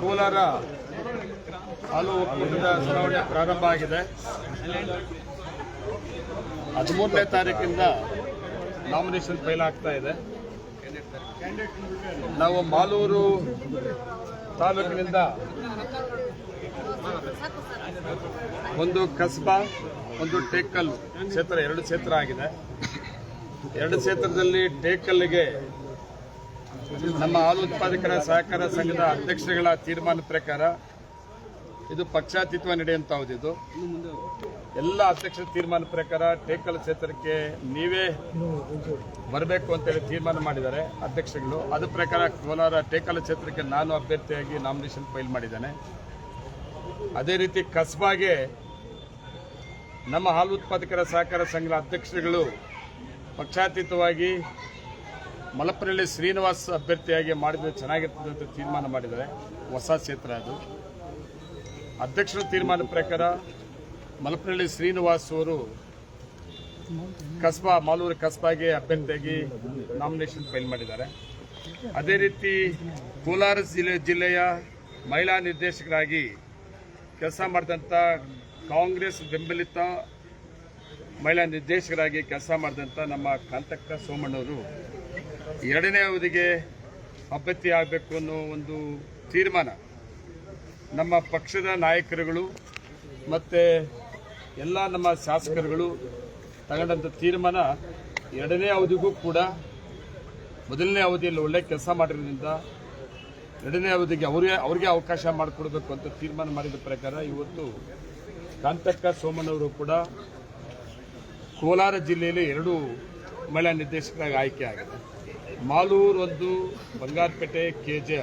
ಕೋಲಾರ ಹಾಲು ಒಕ್ಕೂಟದ ಚುನಾವಣೆ ಪ್ರಾರಂಭ ಆಗಿದೆ. ಹದಿಮೂರನೇ ತಾರೀಕಿಂದ ನಾಮಿನೇಷನ್ ಫೈಲ್ ಆಗ್ತಾ ಇದೆ. ನಾವು ಮಾಲೂರು ತಾಲೂಕಿನಿಂದ ಒಂದು ಕಸ್ಬಾ, ಒಂದು ಟೇಕಲ್ ಕ್ಷೇತ್ರ, ಎರಡು ಕ್ಷೇತ್ರ ಆಗಿದೆ. ಎರಡು ಕ್ಷೇತ್ರದಲ್ಲಿ ಟೇಕಲ್ಗೆ ನಮ್ಮ ಹಾಲು ಉತ್ಪಾದಕರ ಸಹಕಾರ ಸಂಘದ ಅಧ್ಯಕ್ಷರುಗಳ ತೀರ್ಮಾನದ ಪ್ರಕಾರ ಇದು ನಡೆಯುವಂಥದ್ದು ಇದು. ಎಲ್ಲ ಅಧ್ಯಕ್ಷರ ತೀರ್ಮಾನ ಪ್ರಕಾರ ಟೇಕಲ್ ಕ್ಷೇತ್ರಕ್ಕೆ ನೀವೇ ಬರಬೇಕು ಅಂತೇಳಿ ತೀರ್ಮಾನ ಮಾಡಿದ್ದಾರೆ ಅಧ್ಯಕ್ಷಗಳು ಅದ ಪ್ರಕಾರ ಕೋಲಾರ ಟೇಕಲ್ ಕ್ಷೇತ್ರಕ್ಕೆ ನಾನು ಅಭ್ಯರ್ಥಿಯಾಗಿ ನಾಮಿನೇಷನ್ ಫೈಲ್ ಮಾಡಿದ್ದೇನೆ. ಅದೇ ರೀತಿ ಕಸ್ಬಾಗೆ ನಮ್ಮ ಹಾಲು ಉತ್ಪಾದಕರ ಸಹಕಾರ ಸಂಘದ ಅಧ್ಯಕ್ಷರುಗಳು ಪಕ್ಷಾತೀತವಾಗಿ ಮಲಪನಹಳ್ಳಿ ಶ್ರೀನಿವಾಸ್ ಅಭ್ಯರ್ಥಿಯಾಗಿ ಮಾಡಿದರೆ ಚೆನ್ನಾಗಿರ್ತದೆ ಅಂತ ತೀರ್ಮಾನ ಮಾಡಿದ್ದಾರೆ. ಹೊಸ ಕ್ಷೇತ್ರ ಅದು. ಅಧ್ಯಕ್ಷರ ತೀರ್ಮಾನ ಪ್ರಕಾರ ಮಲಪನಹಳ್ಳಿ ಶ್ರೀನಿವಾಸ್ ಅವರು ಕಸ್ಬಾ, ಮಾಲೂರು ಕಸ್ಬಾಗೆ ಅಭ್ಯರ್ಥಿಯಾಗಿ ನಾಮಿನೇಷನ್ ಫೈಲ್ ಮಾಡಿದ್ದಾರೆ. ಅದೇ ರೀತಿ ಕೋಲಾರ ಜಿಲ್ಲೆ, ಜಿಲ್ಲೆಯ ಮಹಿಳಾ ನಿರ್ದೇಶಕರಾಗಿ ಕೆಲಸ ಮಾಡಿದಂಥ ಕಾಂಗ್ರೆಸ್ ಬೆಂಬಲಿತ ಮಹಿಳಾ ನಿರ್ದೇಶಕರಾಗಿ ಕೆಲಸ ಮಾಡಿದಂಥ ನಮ್ಮ ಕಾಂತಕ್ಕ ಸೋಮಣ್ಣವರು ಎರಡನೇ ಅವಧಿಗೆ ಅಭ್ಯರ್ಥಿ ಆಗಬೇಕು ಅನ್ನೋ ಒಂದು ತೀರ್ಮಾನ ನಮ್ಮ ಪಕ್ಷದ ನಾಯಕರುಗಳು ಮತ್ತು ಎಲ್ಲ ನಮ್ಮ ಶಾಸಕರುಗಳು ತಗೊಂಡಂಥ ತೀರ್ಮಾನ ಎರಡನೇ ಅವಧಿಗೂ ಕೂಡ ಮೊದಲನೇ ಅವಧಿಯಲ್ಲಿ ಒಳ್ಳೆ ಕೆಲಸ ಮಾಡಿರೋದ್ರಿಂದ ಎರಡನೇ ಅವಧಿಗೆ ಅವರಿಗೆ ಅವರಿಗೆ ಅವಕಾಶ ಮಾಡಿಕೊಡ್ಬೇಕು ಅಂತ ತೀರ್ಮಾನ ಮಾಡಿದ ಪ್ರಕಾರ ಇವತ್ತು ಕಾಂತಕ್ಕ ಸೋಮಣ್ಣವರು ಕೂಡ ಕೋಲಾರ ಜಿಲ್ಲೆಯಲ್ಲಿ ಎರಡು ಮಹಿಳಾ ನಿರ್ದೇಶಕರಾಗಿ ಆಯ್ಕೆ ಆಗಿದೆ. ಮಾಲೂರು ಒಂದು ಬಂಗಾರಪೇಟೆ ಕೆ ಜೆ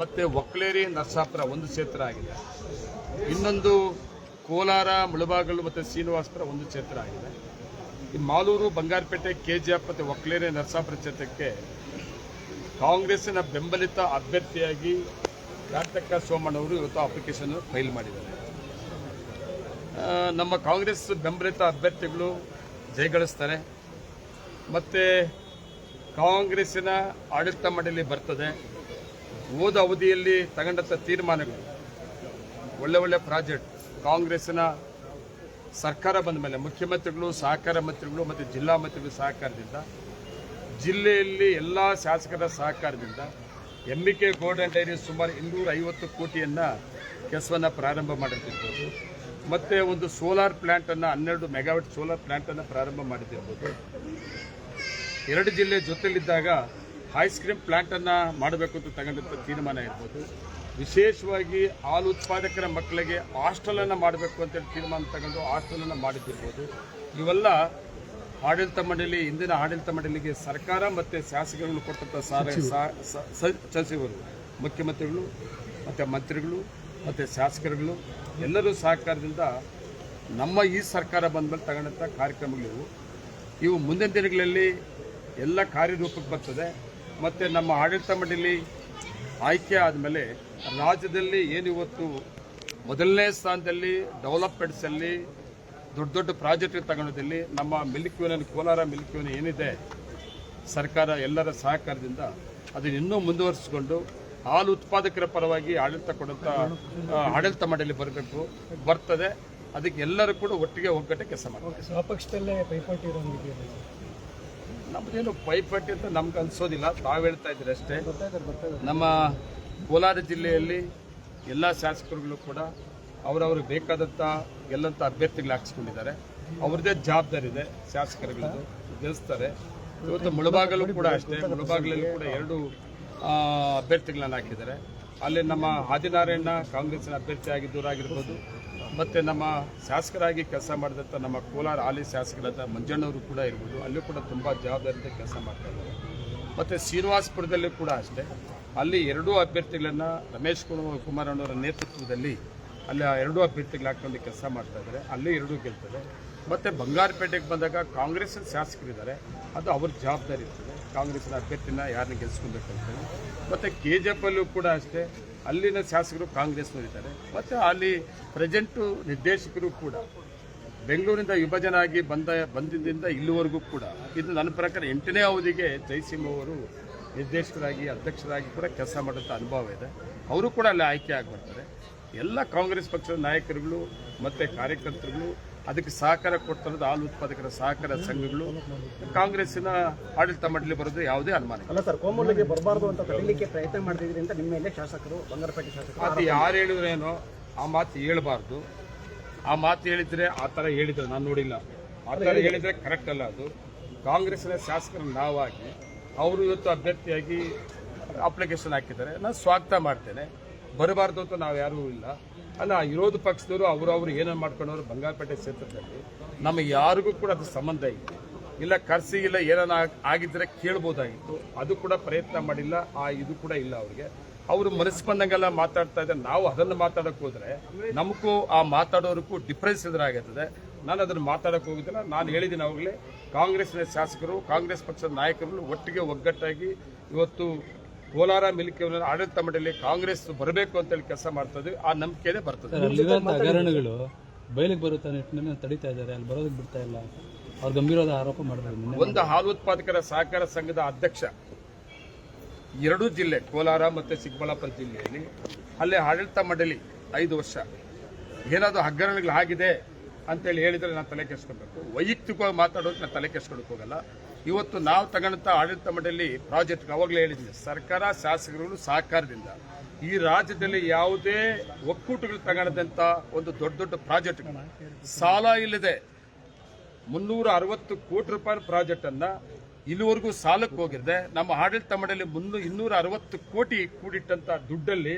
ಮತ್ತು ಒಕ್ಲೇರಿ ನರಸಾಪುರ ಒಂದು ಕ್ಷೇತ್ರ ಆಗಿದೆ. ಇನ್ನೊಂದು ಕೋಲಾರ, ಮುಳಬಾಗಲು ಮತ್ತು ಶ್ರೀನಿವಾಸಪುರ ಒಂದು ಕ್ಷೇತ್ರ ಆಗಿದೆ. ಈ Malur, Bangarapet K G F ಮತ್ತು ಒಕ್ಲೇರಿ ನರಸಾಪುರ ಕ್ಷೇತ್ರಕ್ಕೆ ಕಾಂಗ್ರೆಸ್ಸಿನ ಬೆಂಬಲಿತ ಅಭ್ಯರ್ಥಿಯಾಗಿ ಕಾರ್ತಕ್ಕ ಸೋಮಣ್ಣವರು ಇವತ್ತು ಅಪ್ಲಿಕೇಶನ್ ಫೈಲ್ ಮಾಡಿದ್ದಾರೆ. ನಮ್ಮ ಕಾಂಗ್ರೆಸ್ ಬೆಂಬಲಿತ ಅಭ್ಯರ್ಥಿಗಳು ಜಯಗಳಿಸ್ತಾರೆ. ಮತ್ತು ಕಾಂಗ್ರೆಸ್ಸಿನ ಆಡಳಿತ ಮಂಡಳಿ ಬರ್ತದೆ. ಹೋದ ಅವಧಿಯಲ್ಲಿ ತಗೊಂಡಂಥ ತೀರ್ಮಾನಗಳು. ಒಳ್ಳೆ ಒಳ್ಳೆ ಪ್ರಾಜೆಕ್ಟ್. ಕಾಂಗ್ರೆಸ್ಸಿನ ಸರ್ಕಾರ ಬಂದ ಮೇಲೆ ಮುಖ್ಯಮಂತ್ರಿಗಳು, ಸಹಕಾರ ಮಂತ್ರಿಗಳು ಮತ್ತು ಜಿಲ್ಲಾ ಮಂತ್ರಿಗಳ ಸಹಕಾರದಿಂದ, ಜಿಲ್ಲೆಯಲ್ಲಿ ಎಲ್ಲ ಶಾಸಕರ ಸಹಕಾರದಿಂದ M B K golden dairy ಸುಮಾರು ಇನ್ನೂರ ಐವತ್ತು ಕೋಟಿಯನ್ನು ಕೆಲಸವನ್ನು ಪ್ರಾರಂಭ ಮಾಡುತ್ತಿರ್ಬೋದು ಮತ್ತು ಒಂದು ಸೋಲಾರ್ ಪ್ಲ್ಯಾಂಟನ್ನು ಹನ್ನೆರಡು ಮೆಗಾವಟ್ ಸೋಲಾರ್ ಪ್ಲ್ಯಾಂಟನ್ನು ಪ್ರಾರಂಭ ಮಾಡಿದ್ದಿರ್ಬೋದು ಎರಡು ಜಿಲ್ಲೆ ಜೊತೆಯಲ್ಲಿದ್ದಾಗ ಐಸ್ ಕ್ರೀಮ್ ಪ್ಲ್ಯಾಂಟನ್ನು ಮಾಡಬೇಕು ಅಂತ ತಗೊಂಡಂಥ ತೀರ್ಮಾನ ಇರ್ಬೋದು. ವಿಶೇಷವಾಗಿ ಹಾಲು ಉತ್ಪಾದಕರ ಮಕ್ಕಳಿಗೆ ಹಾಸ್ಟೆಲನ್ನು ಮಾಡಬೇಕು ಅಂತೇಳಿ ತೀರ್ಮಾನ ತಗೊಂಡು ಹಾಸ್ಟೆಲನ್ನು ಮಾಡಿದ್ದಿರ್ಬೋದು. ಇವೆಲ್ಲ ಆಡಳಿತ ಮಂಡಳಿ ಇಂದಿನ ಆಡಳಿತ ಮಂಡಳಿಗೆ ಸರ್ಕಾರ ಮತ್ತು ಶಾಸಕರುಗಳು ಕೊಟ್ಟಂಥ ಸಚಿವರು. ಮುಖ್ಯಮಂತ್ರಿಗಳು ಮತ್ತು ಮಂತ್ರಿಗಳು ಮತ್ತು ಶಾಸಕರುಗಳು ಎಲ್ಲರೂ ಸಹಕಾರದಿಂದ ನಮ್ಮ ಈ ಸರ್ಕಾರ ಬಂದ ಮೇಲೆ ತಗೊಂಡಂಥ ಕಾರ್ಯಕ್ರಮಗಳಿವು. ಇವು ಮುಂದಿನ ದಿನಗಳಲ್ಲಿ ಎಲ್ಲ ಕಾರ್ಯರೂಪಕ್ಕೆ ಬರ್ತದೆ. ಮತ್ತು ನಮ್ಮ ಆಡಳಿತ ಮಂಡಳಿ ಆಯ್ಕೆ ಆದಮೇಲೆ ರಾಜ್ಯದಲ್ಲಿ ಏನು ಇವತ್ತು ಮೊದಲನೇ ಸ್ಥಾನದಲ್ಲಿ ಡೆವಲಪ್ಮೆಂಟ್ಸಲ್ಲಿ ದೊಡ್ಡ ದೊಡ್ಡ ಪ್ರಾಜೆಕ್ಟ್ ತಗೊಳ್ಳೋದಲ್ಲಿ ನಮ್ಮ milk union Kolar milk union ಏನಿದೆ, ಸರ್ಕಾರ ಎಲ್ಲರ ಸಹಕಾರದಿಂದ ಅದನ್ನು ಇನ್ನೂ ಮುಂದುವರಿಸಿಕೊಂಡು ಹಾಲು ಉತ್ಪಾದಕರ ಪರವಾಗಿ ಆಡಳಿತ ಕೊಡುತ್ತಾ ಆಡಳಿತ ಮಂಡಳಿ ಬರಬೇಕು, ಬರ್ತದೆ. ಅದಕ್ಕೆ ಎಲ್ಲರೂ ಕೂಡ ಒಟ್ಟಿಗೆ ಒಗ್ಗಟ್ಟೆ ಕೆಲಸ ಮಾಡ್ತಾರೆ. ಪೈಪೋಟಿ ನಮ್ದೇನು ಪೈಪಟ್ಟಿ ಅಂತ ನಮ್ಗೆ ಅನಿಸೋದಿಲ್ಲ. ತಾವು ಹೇಳ್ತಾ ಇದ್ದೀರಿ ಅಷ್ಟೇ. ನಮ್ಮ ಕೋಲಾರ ಜಿಲ್ಲೆಯಲ್ಲಿ ಎಲ್ಲ ಶಾಸಕರುಗಳು ಕೂಡ ಅವರವ್ರಿಗೆ ಬೇಕಾದಂಥ ಗೆಲ್ಲಂಥ ಅಭ್ಯರ್ಥಿಗಳು ಹಾಕ್ಸ್ಕೊಂಡಿದ್ದಾರೆ. ಅವ್ರದ್ದೇ ಜವಾಬ್ದಾರಿ ಇದೆ ಶಾಸಕರುಗಳದ್ದು. ಗೆಲ್ಲಿಸ್ತಾರೆ ಇವತ್ತು ಮುಳಬಾಗಲು ಕೂಡ ಅಷ್ಟೇ. ಮುಳಬಾಗಲಲ್ಲಿ ಕೂಡ ಎರಡು ಅಭ್ಯರ್ಥಿಗಳನ್ನು ಅಭ್ಯರ್ಥಿಗಳನ್ನ ಹಾಕಿದ್ದಾರೆ. ಅಲ್ಲಿ ನಮ್ಮ ಆದಿನಾರಾಯಣ ಕಾಂಗ್ರೆಸ್ನ ಅಭ್ಯರ್ಥಿ ಆಗಿದ್ದವರಾಗಿರ್ಬೋದು ಮತ್ತು ನಮ್ಮ ಶಾಸಕರಾಗಿ ಕೆಲಸ ಮಾಡಿದಂಥ ನಮ್ಮ ಕೋಲಾರ ಹಾಲಿ ಶಾಸಕರಾದ ಮಂಜಣ್ಣವರು ಕೂಡ ಇರ್ಬೋದು. ಅಲ್ಲೂ ಕೂಡ ತುಂಬ ಜವಾಬ್ದಾರಿಯಿಂದ ಕೆಲಸ ಮಾಡ್ತಾ ಇದ್ದಾರೆ. ಮತ್ತು ಶ್ರೀನಿವಾಸಪುರದಲ್ಲಿ ಕೂಡ ಅಷ್ಟೇ. ಅಲ್ಲಿ ಎರಡೂ ಅಭ್ಯರ್ಥಿಗಳನ್ನು ರಮೇಶ್ ಕುಮಾರ್ ಕುಮಾರಣ್ಣವರ ನೇತೃತ್ವದಲ್ಲಿ ಅಲ್ಲಿ ಎರಡೂ ಅಭ್ಯರ್ಥಿಗಳು ಹಾಕ್ಕೊಂಡು ಕೆಲಸ ಮಾಡ್ತಾ ಇದ್ದಾರೆ. ಅಲ್ಲಿ ಎರಡೂ ಗೆಲ್ತದೆ. ಮತ್ತು ಬಂಗಾರಪೇಟೆಗೆ ಬಂದಾಗ ಕಾಂಗ್ರೆಸ್ ಶಾಸಕರಿದ್ದಾರೆ. ಅದು ಅವ್ರ ಜವಾಬ್ದಾರಿ ಇರ್ತದೆ. ಕಾಂಗ್ರೆಸ್ನ ಅಭ್ಯರ್ಥಿನ ಯಾರನ್ನ ಗೆಲ್ಸ್ಕೊಬೇಕು ಮತ್ತು ಕೆ ಜೆ ಎಫ್ ಅಲ್ಲೂ ಕೂಡ ಅಷ್ಟೇ. ಅಲ್ಲಿನ ಶಾಸಕರು ಕಾಂಗ್ರೆಸ್ನವರಿದ್ದಾರೆ ಮತ್ತು ಅಲ್ಲಿ ಪ್ರೆಸೆಂಟು ನಿರ್ದೇಶಕರು ಕೂಡ ಬೆಂಗಳೂರಿಂದ ವಿಭಜನೆ ಆಗಿ ಬಂದ ಬಂದಿದ್ದರಿಂದ ಇಲ್ಲಿವರೆಗೂ ಕೂಡ, ಇದು ನನ್ನ ಪ್ರಕಾರ ಎಂಟನೇ ಅವಧಿಗೆ ಜಯಸಿಂಹ ಅವರು ನಿರ್ದೇಶಕರಾಗಿ, ಅಧ್ಯಕ್ಷರಾಗಿ ಕೂಡ ಕೆಲಸ ಮಾಡೋಂಥ ಅನುಭವ ಇದೆ. ಅವರು ಕೂಡ ಅಲ್ಲಿ ಆಯ್ಕೆ ಆಗಿಬಿಡ್ತಾರೆ ಎಲ್ಲ ಕಾಂಗ್ರೆಸ್ ಪಕ್ಷದ ನಾಯಕರುಗಳು, ಮತ್ತು ಕಾರ್ಯಕರ್ತರುಗಳು ಅದಕ್ಕೆ ಸಹಕಾರ ಕೊಡ್ತಾರದು ಹಾಲು ಉತ್ಪಾದಕರ ಸಹಕಾರ ಸಂಘಗಳು. ಕಾಂಗ್ರೆಸ್ಸಿನ ಆಡಳಿತ ಮಂಡಳಿ ಬರೋದು ಯಾವುದೇ ಅನುಮಾನ ಇಲ್ಲ. ಅಲ್ಲ ಸರ್ ಕೋಮುಲಿಗೆ ಬರಬಾರ್ದು ಅಂತ ತಡೀಲಿಕ್ಕೆ ಪ್ರಯತ್ನ ಮಾಡಿದ್ರಿ ಅಂತ ನಿಮ್ಮ ಮೇಲೆ ಶಾಸಕರು ಬಂಗಾರಪೇಟೆ ಶಾಸಕರು ಅದು ಯಾರು ಹೇಳಿದ್ರೇನೋ ಆ ಮಾತು ಹೇಳಬಾರ್ದು. ಆ ಮಾತು ಹೇಳಿದ್ರೆ ಆ ಥರ ಹೇಳಿದ್ರೆ ನಾನು ನೋಡಿಲ್ಲ. ಆ ಥರ ಹೇಳಿದ್ರೆ ಕರೆಕ್ಟ್ ಅಲ್ಲ ಅದು. ಕಾಂಗ್ರೆಸ್ನ ಶಾಸಕರು ನಾವಾಗಿ ಅವರು ಇವತ್ತು ಅಭ್ಯರ್ಥಿಯಾಗಿ ಅಪ್ಲಿಕೇಶನ್ ಹಾಕಿದ್ದಾರೆ. ನಾನು ಸ್ವಾಗತ ಮಾಡ್ತೇನೆ. ಬರಬಾರ್ದು ಅಂತ ನಾವು ಯಾರೂ ಇಲ್ಲ. ಅಲ್ಲ ವಿರೋಧ ಪಕ್ಷದವರು ಅವರವರು ಏನೇನು ಮಾಡ್ಕೊಂಡವರು ಬಂಗಾರಪೇಟೆ ಕ್ಷೇತ್ರದಲ್ಲಿ, ನಮಗೆ ಯಾರಿಗೂ ಕೂಡ ಅದು ಸಂಬಂಧ ಇಲ್ಲ. ಇಲ್ಲ, ಕರ್ಸಿ ಇಲ್ಲ, ಏನಾನ ಆಗಿದ್ರೆ ಕೇಳ್ಬೋದಾಗಿತ್ತು. ಅದು ಕೂಡ ಪ್ರಯತ್ನ ಮಾಡಿಲ್ಲ, ಆ ಇದು ಕೂಡ ಇಲ್ಲ ಅವರಿಗೆ. ಅವರು ಮನಸ್ಸು ಬಂದಂಗೆಲ್ಲ ಮಾತಾಡ್ತಾ ಇದ್ದಾರೆ ನಾವು ಅದನ್ನು ಮಾತಾಡೋಕೆ ಹೋದ್ರೆ ನಮಗೂ ಆ ಮಾತಾಡೋರಿಗೂ ಡಿಫ್ರೆನ್ಸ್ ಎದುರಾಗುತ್ತದೆ ನಾನು ಅದನ್ನು ಮಾತಾಡೋಕೆ ಹೋಗಿದ್ದಿಲ್ಲ, ನಾನು ಹೇಳಿದ್ದೀನಿ ಅವಾಗಲೇ ಕಾಂಗ್ರೆಸ್ನ ಶಾಸಕರು, ಕಾಂಗ್ರೆಸ್ ಪಕ್ಷದ ನಾಯಕರು ಒಟ್ಟಿಗೆ ಒಗ್ಗಟ್ಟಾಗಿ ಇವತ್ತು ಕೋಲಾರ ಮಿಲ್ಕಿ ಆಡಳಿತ ಮಂಡಳಿ ಕಾಂಗ್ರೆಸ್ ಬರಬೇಕು ಅಂತ ಹೇಳಿ ಕೆಲಸ ಮಾಡ್ತದೆ ಆ ನಂಬಿಕೆನೇ ಬರ್ತದೆ. ಹಗರಣಗಳು ಬಯಲಿಗೆ ಬರುತ್ತೆ ನಿಟ್ಟಿನಲ್ಲಿ ತಡಿತಾ ಇದ್ದಾರೆ. ಅಲ್ಲಿ ಬರೋದಕ್ಕೆ ಬಿಡ್ತಾ ಇಲ್ಲ. ಅವ್ರು ಗಂಭೀರವಾದ ಆರೋಪ ಮಾಡಿದ್ರು ಒಂದು ಹಾಲು ಉತ್ಪಾದಕರ ಸಹಕಾರ ಸಂಘದ ಅಧ್ಯಕ್ಷ ಎರಡೂ ಜಿಲ್ಲೆ ಕೋಲಾರ ಮತ್ತು ಚಿಕ್ಕಬಳ್ಳಾಪುರ ಜಿಲ್ಲೆಯಲ್ಲಿ ಅಲ್ಲೇ ಆಡಳಿತ ಮಂಡಳಿ ಐದು ವರ್ಷ. ಏನಾದರೂ ಹಗರಣಗಳಾಗಿದೆ ಅಂತೇಳಿ ಹೇಳಿದರೆ ನಾನು ತಲೆ ಕೆಸ್ಕೊಬೇಕು ವೈಯಕ್ತಿಕವಾಗಿ ಮಾತಾಡೋದು ನಾನು ತಲೆ ಕೆಸ್ಕೊಳಕ್ಕೆ ಹೋಗಲ್ಲ. ಇವತ್ತು ನಾವು ತಗೊಂಡಂಥ ಆಡಳಿತ ಮಂಡಳಿ ಪ್ರಾಜೆಕ್ಟ್ ಅವಾಗಲೇ ಹೇಳಿದ್ದೀನಿ ಸರ್ಕಾರ ಶಾಸಕರುಗಳು ಸಹಕಾರದಿಂದ ಈ ರಾಜ್ಯದಲ್ಲಿ ಯಾವುದೇ ಒಕ್ಕೂಟಗಳು ತಗೊಂಡಂಥ ಒಂದು ದೊಡ್ಡ ದೊಡ್ಡ ಪ್ರಾಜೆಕ್ಟ್ಗಳು ಸಾಲ ಇಲ್ಲದೆ ಮುನ್ನೂರ ಅರವತ್ತು ಕೋಟಿ ರೂಪಾಯಿ ಪ್ರಾಜೆಕ್ಟ್ ಅನ್ನ ಇಲ್ಲಿವರೆಗೂ ಸಾಲಕ್ಕೆ ಹೋಗಿರದೆ, ನಮ್ಮ ಆಡಳಿತ ಮಂಡಳಿ ಮುನ್ನೂ, ಇನ್ನೂರ ಅರವತ್ತು ಕೋಟಿ ಕೂಡಿಟ್ಟಂತ ದುಡ್ಡಲ್ಲಿ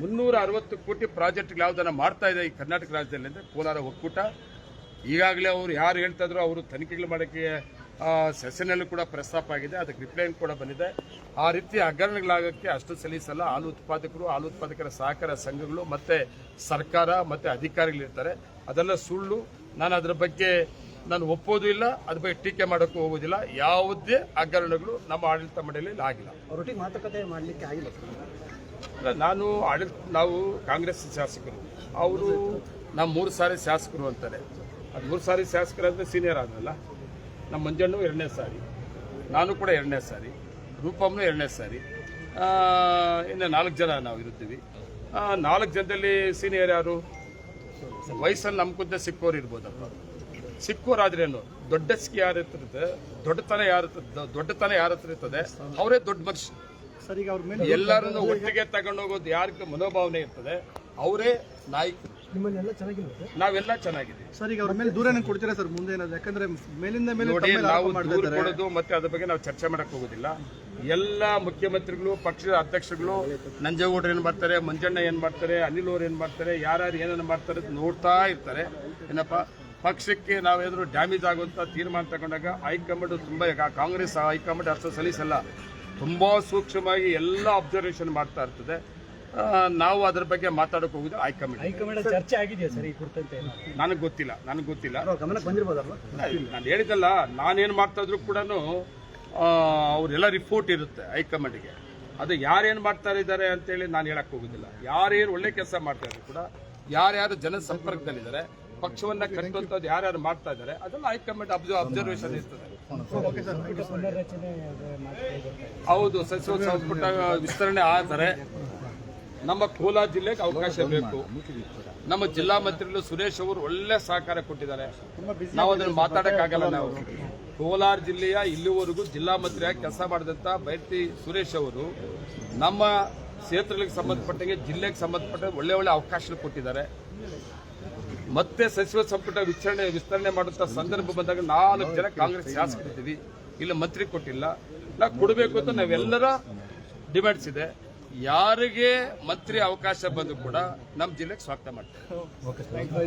ಮುನ್ನೂರ ಅರವತ್ತು ಕೋಟಿ ಪ್ರಾಜೆಕ್ಟ್ ಯಾವುದನ್ನು ಮಾಡ್ತಾ ಇದೆ ಈ ಕರ್ನಾಟಕ ರಾಜ್ಯದಲ್ಲಿ ಅಂದ್ರೆ ಕೋಲಾರ ಒಕ್ಕೂಟ. ಈಗಾಗಲೇ ಅವರು ಯಾರು ಹೇಳ್ತಾ ಇದ್ರು, ಅವರು ತನಿಖೆಗಳು ಮಾಡೋಕ್ಕೆ ಸೆಷನಲ್ಲೂ ಕೂಡ ಪ್ರಸ್ತಾಪ ಆಗಿದೆ ಅದಕ್ಕೆ ರಿಪ್ಲೈನ್ ಕೂಡ ಬಂದಿದೆ. ಆ ರೀತಿ ಹಗರಣಗಳಾಗಕ್ಕೆ ಅಷ್ಟು ಸಲೀಸಲ್ಲ ಹಾಲು ಉತ್ಪಾದಕರು ಹಾಲು ಉತ್ಪಾದಕರ ಸಹಕಾರ ಸಂಘಗಳು ಮತ್ತೆ ಸರ್ಕಾರ ಮತ್ತೆ ಅಧಿಕಾರಿಗಳಿರ್ತಾರೆ. ಅದೆಲ್ಲ ಸುಳ್ಳು. ನಾನು ಅದರ ಬಗ್ಗೆ ನಾನು ಒಪ್ಪೋದು ಇಲ್ಲ ಅದ್ರ ಬಗ್ಗೆ ಟೀಕೆ ಮಾಡೋಕ್ಕೂ ಹೋಗೋದಿಲ್ಲ ಯಾವುದೇ ಹಗರಣಗಳು ನಮ್ಮ ಆಡಳಿತ ಮಂಡಳಿಯಲ್ಲಿ ಆಗಿಲ್ಲ. ಅವರೊಟ್ಟಿಗೆ ಮಾತುಕತೆ ಮಾಡಲಿಕ್ಕೆ ಆಗಿಲ್ಲ. ನಾನು ಆಡಳಿತ ನಾವು ಕಾಂಗ್ರೆಸ್ ಶಾಸಕರು. ಅವರು ನಮ್ಮ ಮೂರು ಸಾರಿ ಶಾಸಕರು ಅಂತಾರೆ. ಅದು ಮೂರು ಸಾರಿ ಶಾಸಕರಂದ್ರೆ ಸೀನಿಯರ್ ಆದ್ರಲ್ಲ. ನಮ್ಮ ಮಂಜಣ್ಣು ಎರಡನೇ ಸಾರಿ. ನಾನು ಕೂಡ ಎರಡನೇ ಸಾರಿ. ರೂಪಮ್ನು ಎರಡನೇ ಸಾರಿ. ಆ, ಇನ್ನು ನಾಲ್ಕು ಜನ ನಾವು ಇರುತ್ತೀವಿ. ನಾಲ್ಕು ಜನದಲ್ಲಿ ಸೀನಿಯರ್ ಯಾರು? ವಯಸ್ಸಲ್ಲಿ ನಮ್ಗಿಂತ ಸಿಕ್ಕೋರು ಇರ್ಬೋದಪ್ಪ. ಸಿಕ್ಕೋರಾದ್ರೇನು ದೊಡ್ಡಸ್ಕಿ ಯಾರ ಹತ್ರ ಇರ್ತದೆ? ದೊಡ್ಡತನ ಯಾರ ದೊಡ್ಡತನ ಯಾರ ಹತ್ರ ಇರ್ತದೆ? ಅವರೇ ದೊಡ್ಡ ಮನುಷ್ಯ. ಸರ್ ಈಗ ಅವ್ರ ಮೇಲೆ ಎಲ್ಲರನ್ನು ಒಟ್ಟಿಗೆ ತಗೊಂಡೋಗೋದು ಯಾರಿಗೆ ಮನೋಭಾವನೆ ಇರ್ತದೆ. ಅವರೇ ನಾಯಕರು ಚೆನ್ನಾಗಿಲ್ಲ ನಾವೆಲ್ಲ ಚೆನ್ನಾಗಿದ್ದೀವಿ ಸರ್ ಈಗ ಅವ್ರ ಮೇಲೆ ದೂರನೇ ಕೊಡ್ತೀರಾ ಸರ್ ಮುಂದೆ ಏನಾದ್ರು? ಯಾಕಂದ್ರೆ ಮೇಲಿಂದ ಮೇಲೆ ನೋಡಿ ನಾವು ದೂರು ಕೊಡೋದು ಮತ್ತೆ ಅದ್ರ ಬಗ್ಗೆ ನಾವು ಚರ್ಚೆ ಮಾಡಕ್ ಹೋಗೋದಿಲ್ಲ. ಎಲ್ಲ ಮುಖ್ಯಮಂತ್ರಿಗಳು ಪಕ್ಷದ ಅಧ್ಯಕ್ಷರುಗಳು ನಂಜೇಗೌಡರು ಏನ್ ಮಾಡ್ತಾರೆ ಮಂಜಣ್ಣ ಏನ್ ಮಾಡ್ತಾರೆ ಅನಿಲ್ ಅವ್ರು ಏನ್ ಮಾಡ್ತಾರೆ ಯಾರ್ಯಾರು ಏನೇನು ಮಾಡ್ತಾರೆ ನೋಡ್ತಾ ಇರ್ತಾರೆ. ಏನಪ್ಪ? ಪಕ್ಷಕ್ಕೆ ನಾವೇನಾದ್ರು ಡ್ಯಾಮೇಜ್ ಆಗುವಂತ ತೀರ್ಮಾನ ತಗೊಂಡಾಗ ಹೈಕಮಾಂಡ್ ತುಂಬಾ ಕಾಂಗ್ರೆಸ್ ಹೈಕಮಾಂಡ್ ಅಷ್ಟು ಸಲೀಸಲ್ಲ ತುಂಬಾ ಸೂಕ್ಷ್ಮವಾಗಿ ಎಲ್ಲ ಅಬ್ಸರ್ವೇಷನ್ ಮಾಡ್ತಾ ಇರ್ತದೆ. ನಾವು ಅದ್ರ ಬಗ್ಗೆ ಮಾತಾಡಕ್ ಹೋಗುದು ಹೈಕಮಾಂಡ್. ಹೈಕಮಾಂಡ್ ಚರ್ಚೆ ಆಗಿದೆಯಾ ಸರ್ ಈ ಕುರಿತಂತೆ? ನನಗೆ ಗೊತ್ತಿಲ್ಲ ನನಗೆ ಗೊತ್ತಿಲ್ಲ. ಗಮನಕ್ಕೆ ಬಂದಿರ್ಬೋದಲ್ವ? ನಾನು ಹೇಳಿದಲ್ಲ ನಾನೇನು ಮಾಡ್ತಾ ಇದ್ರು ಕೂಡ ಅವರೆಲ್ಲ ರಿಪೋರ್ಟ್ ಇರುತ್ತೆ ಹೈಕಮಾಂಡ್ಗೆ. ಅದು ಯಾರೇನು ಮಾಡ್ತಾ ಇದ್ದಾರೆ ಅಂತೇಳಿ ನಾನು ಹೇಳಕ್ ಹೋಗುದಿಲ್ಲ. ಯಾರೇನು ಒಳ್ಳೆ ಕೆಲಸ ಮಾಡ್ತಾ ಇದ್ರು ಕೂಡ ಯಾರ್ಯಾರು ಜನ ಸಂಪರ್ಕದಲ್ಲಿದ್ದಾರೆ ಪಕ್ಷವನ್ನ ಕಟ್ಟುವಂಥದ್ದು ಯಾರ್ಯಾರು ಮಾಡ್ತಾ ಇದ್ದಾರೆ ಅದೆಲ್ಲ ಹೈಕಮಾಂಡ್ ಅಬ್ಸರ್ವೇಷನ್ ಇರ್ತದೆ. ಹೌದು ಸಚಿವ ಸಂಪುಟ ವಿಸ್ತರಣೆ ಆದರೆ ನಮ್ಮ ಕೋಲಾರ ಜಿಲ್ಲೆಗೆ ಅವಕಾಶ ಬೇಕು. ನಮ್ಮ ಜಿಲ್ಲಾ ಮಂತ್ರಿಗಳು ಸುರೇಶ್ ಅವರು ಒಳ್ಳೆ ಸಹಕಾರ ಕೊಟ್ಟಿದ್ದಾರೆ. ನಾವು ಅದನ್ನು ಮಾತಾಡೋಕ್ಕಾಗಲ್ಲ ನಾವು. ಕೋಲಾರ ಜಿಲ್ಲೆಯ ಇಲ್ಲಿವರೆಗೂ ಜಿಲ್ಲಾ ಮಂತ್ರಿಯಾಗಿ ಕೆಲಸ ಮಾಡಿದಂತ ಬೈರ್ತಿ ಸುರೇಶ್ ಅವರು ನಮ್ಮ ಕ್ಷೇತ್ರಗಳಿಗೆ ಸಂಬಂಧಪಟ್ಟಂಗೆ ಜಿಲ್ಲೆಗೆ ಸಂಬಂಧಪಟ್ಟ ಒಳ್ಳೆ ಒಳ್ಳೆ ಅವಕಾಶ ಕೊಟ್ಟಿದ್ದಾರೆ. ಮತ್ತೆ ಸಚಿವ ಸಂಪುಟ ವಿಸ್ತರಣೆ ವಿಸ್ತರಣೆ ಮಾಡುವಂತ ಸಂದರ್ಭ ಬಂದಾಗ ನಾಲ್ಕು ಜನ ಕಾಂಗ್ರೆಸ್ ಶಾಸಕರಿದ್ದೀವಿ. ಇಲ್ಲಿ ಮಂತ್ರಿ ಕೊಟ್ಟಿಲ್ಲ. ನಾವು ಕೊಡಬೇಕು ಅಂತ ನಾವೆಲ್ಲರ ಡಿಮ್ಯಾಂಡ್ಸ್ ಇದೆ. ಯಾರಿಗೆ ಮಂತ್ರಿ ಅವಕಾಶ ಬಂದು ಕೂಡ ನಮ್ಮ ಜಿಲ್ಲೆಗೆ ಸ್ವಾಗತ ಮಾಡ್ತೇವೆ.